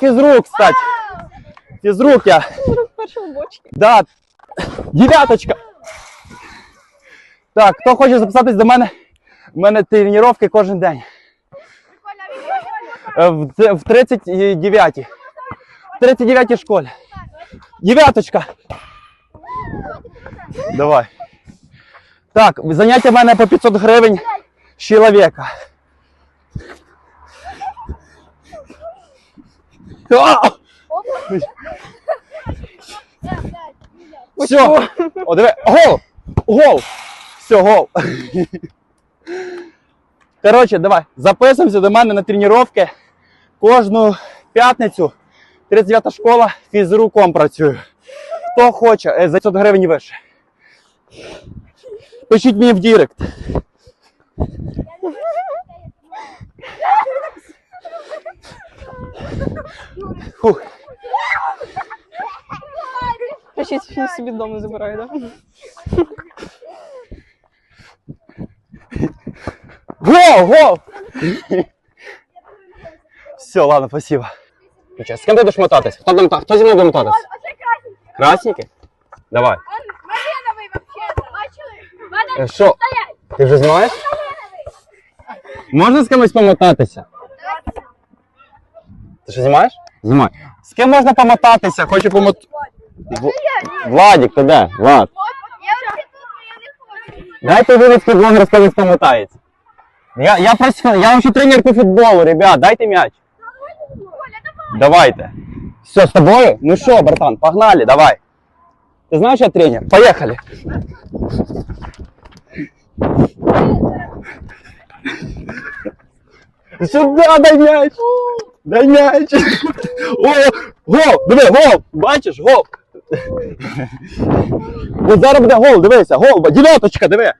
Фізрук, кстати. Фізрук я. Першого бочки. Да. Дев'яточка. Так, хто хоче записатись до мене? У мене тренування кожен день. Е, В, в 39-й. В 39-й школі. Дев'яточка. Давай. Так, заняття в мене по 500 гривень з чоловіка. Все. О, диви. Гол! Гол! Все, гол. Коротше, давай, записуємося до мене на тренування. Кожну п'ятницю 39-та школа фізруком працюю. Хто хоче, е, за 500 гривень вище. Пишіть мені в Дірект. Фух. Я ще собі вдома забираю, так? Гол, гол! Все, ладно, спасибо. Сейчас, с кем ты будешь мотатись? Хто, там, хто зі мною буде мотатись? Красненький. Красненький? Давай. Он малиновий вообще-то. Бачили? Мене Е, Що? Ти вже знаєш? Можна з кимось помотатися? Ти що знімаєш? Знімай. З ким можна помотатися? Хочу помот... В- Владик, ти де? Влад. Я вже тут, але я не хочу. Дайте вивідки блогер, з кимось помотається. Я, я, просто, я вообще тренер по футболу, ребят, дайте мяч. Коля, давай. Давайте. Все, с тобой? Ну что, братан, погнали, давай. Ты знаешь, я тренер? Поехали. Сюда дай мяч. Дай мяч. О, гол, диви, гол. Бачиш, гол. От зараз буде гол, дивися, гол, дівяточка, диви.